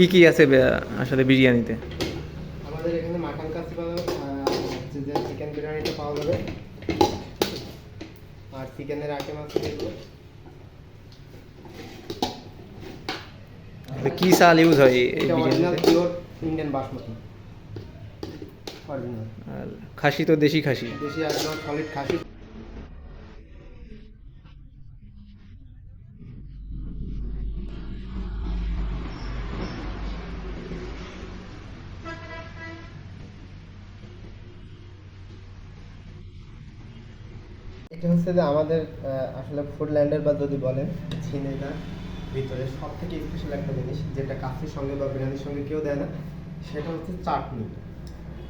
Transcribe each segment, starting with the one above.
কি কি আছে আসলে বিরিয়ানিতে? আমাদের এখানে মাটন কাচ্চি পাওয়া যাবে চিকেন বিরিয়ানিটা পাওয়া যাবে। আর চিকেনের আইটেম আছে কি চাল ইউজ হয় এই- বিরিয়ানিতে? Pure Indian basmati. আর খাসি তো দেশি খাসি। দেশি একদম সলিড খাসি। এটা হচ্ছে যে আমাদের আসলে ফুড ল্যান্ডের বা যদি বলেন ঝিনেদার ভিতরে সব থেকে স্পেশাল একটা জিনিস যেটা কাশির সঙ্গে বা বিরিয়ানির সঙ্গে কেউ দেয় না, সেটা হচ্ছে চাটনি।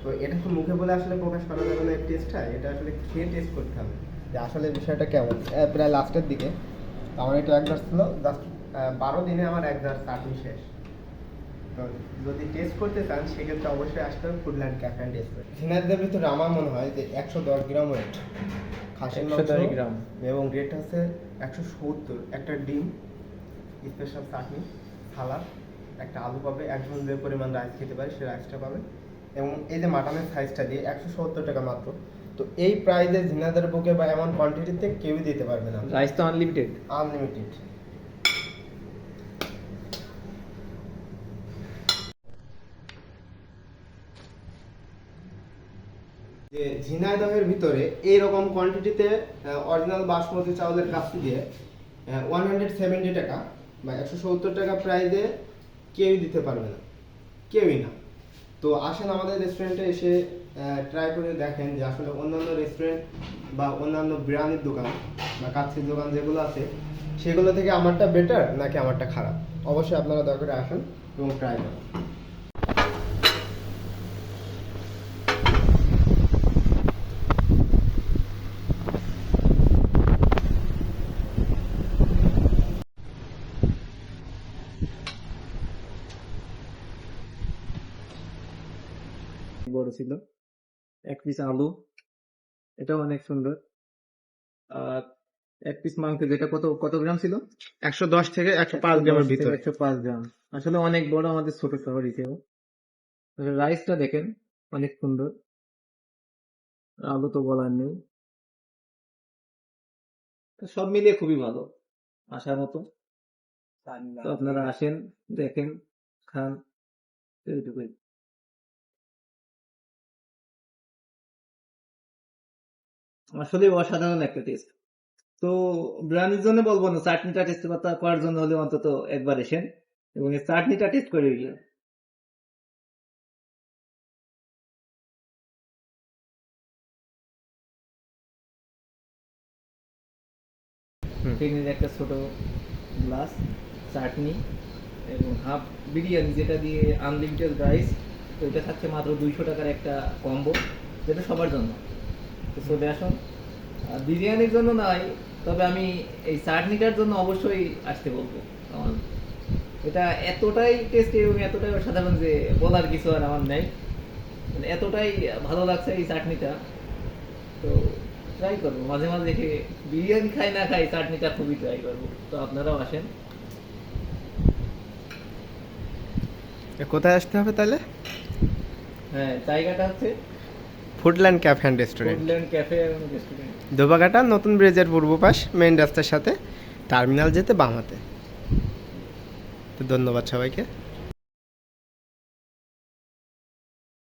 তো এটা তো মুখে বলে আসলে প্রকাশ করা যাবে না টেস্টটা এটা আসলে খেয়ে টেস্ট করতে হবে। যে আসলে বিষয়টা কেমন? প্রায় লাস্টের দিকে। আমার এটা এক জার ছিল জাস্ট বারো দিনে আমার এক জার চাটনি শেষ। যদি টেস্ট করতে চান সেক্ষেত্রে অবশ্যই আসতে হবে ফুডল্যান্ড ক্যাফে অ্যান্ড টেস্ট ঝিনাইদের ভিতরে আমার মনে হয় যে একশো দশ গ্রাম ওয়েট খাসির 110 মাংস গ্রাম। এবং রেট আছে একশো সত্তর। একটা ডিম স্পেশাল চাটনি সালাদ একটা আলু পাবে একজন যে পরিমাণ রাইস খেতে পারে সে রাইসটা পাবে। এবং এই যে মাটনের সাইজটা দিয়ে একশো সত্তর টাকা মাত্র। তো এই প্রাইজে ঝিনাইদের বুকে বা এমন কোয়ান্টিটিতে কেউই দিতে পারবে না। রাইস তো আনলিমিটেড আনলিমিটেড যে ঝিনাইদহের ভিতরে এইরকম কোয়ান্টিটিতে অরিজিনাল বাসমতি চাউলের কাছে দিয়ে ওয়ান হান্ড্রেড সেভেন্টি টাকা বা একশো সত্তর টাকা প্রাইজে কেউই দিতে পারবে না। কেউই না। তো আসেন আমাদের রেস্টুরেন্টে এসে ট্রাই করে দেখেন যে আসলে অন্যান্য রেস্টুরেন্ট বা অন্যান্য বিরিয়ানির দোকান বা কাচ্ছির দোকান যেগুলো আছে, সেগুলো থেকে আমারটা বেটার নাকি আমারটা খারাপ? অবশ্যই আপনারা দয়া করে আসুন এবং ট্রাই করুন। বড় ছিল। এক পিস আলু এটাও অনেক সুন্দর। আর এক পিস মাংস যেটা কত কত গ্রাম ছিল? একশো দশ থেকে একশো পাঁচ গ্রামের ভিতরে। একশো পাঁচ গ্রাম। আসলে অনেক বড় আমাদের ছোট শহর হিসেবে রাইসটা দেখেন অনেক সুন্দর। আলু তো বলার নেই। সব মিলিয়ে খুবই ভালো আসার মতো। তো আপনারা আসেন দেখেন খান এইটুকুই। আসলে অসাধারণ একটা টেস্ট তো বিরিয়ানির জন্য বলব না চাটনিটা টেস্ট করার জন্য হলে অন্তত একবার এসেন এবং এই চাটনিটা টেস্ট করে চিনির একটা ছোট গ্লাস চাটনি এবং হাফ বিরিয়ানি যেটা দিয়ে আনলিমিটেড রাইস তো এটা থাকছে মাত্র দুইশো টাকার একটা কম্বো যেটা সবার জন্য। তো চলে আসুন। বিরিয়ানির জন্য নয় তবে আমি এই চাটনিটার জন্য অবশ্যই আসতে বলব। আমার এটা এতটাই টেস্টি এবং এতটাই অসাধারণ যে বলার কিছু আর আমার নেই। মানে এতটাই ভালো লাগছে এই চাটনিটা। তো ট্রাই করব। মাঝে মাঝে দেখে বিরিয়ানি খাই না খাই চাটনিটা খুবই ট্রাই করব। তো আপনারাও আসেন। কোথায় আসতে হবে তাহলে? হ্যাঁ জায়গাটা হচ্ছে Foodland cafe and restaurant Foodland cafe এবং রেস্টুরেন্ট দোবাঘাটা নতুন ব্রিজের পূর্ব পাশ মেন রাস্তার সাথে টার্মিনাল যেতে বাম হাতে। তো ধন্যবাদ সবাইকে।